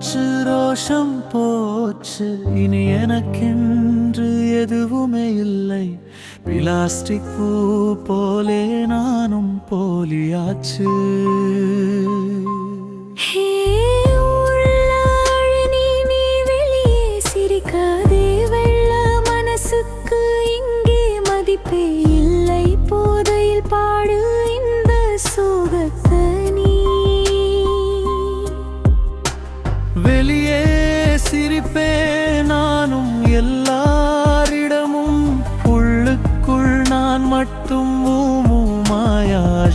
போச்சு ரோஷம் போச்சு. இனி எனக்கென்று எதுவுமே இல்லை. பிளாஸ்டிக் பூ போலே நானும் போலியாச்சு.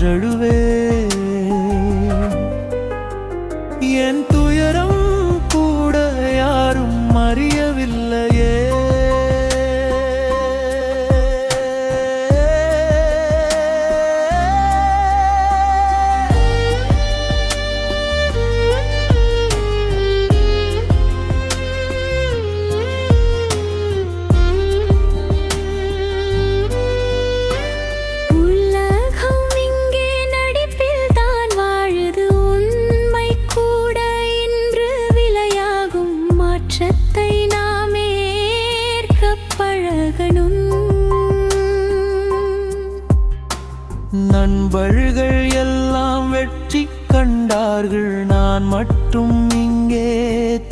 ಅರಳುವೆ பழகணும் நண்பர்கள் எல்லாம் வெற்றி கண்டார்கள். நான் மட்டும் இங்கே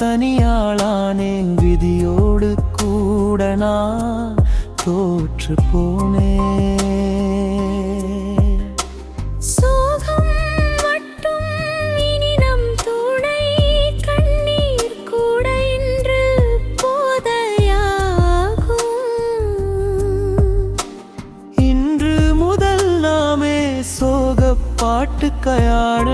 தனியாளானேன். விதியோடு கூட நான் தோற்று போனேன். ਕਾਟ ਕਯਾੜ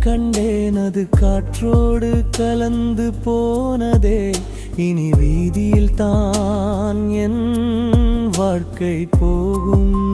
கண்டேன் அது காற்றோடு கலந்து போனதே. இனி வீதியில் தான் என் வாழ்க்கை போகும்.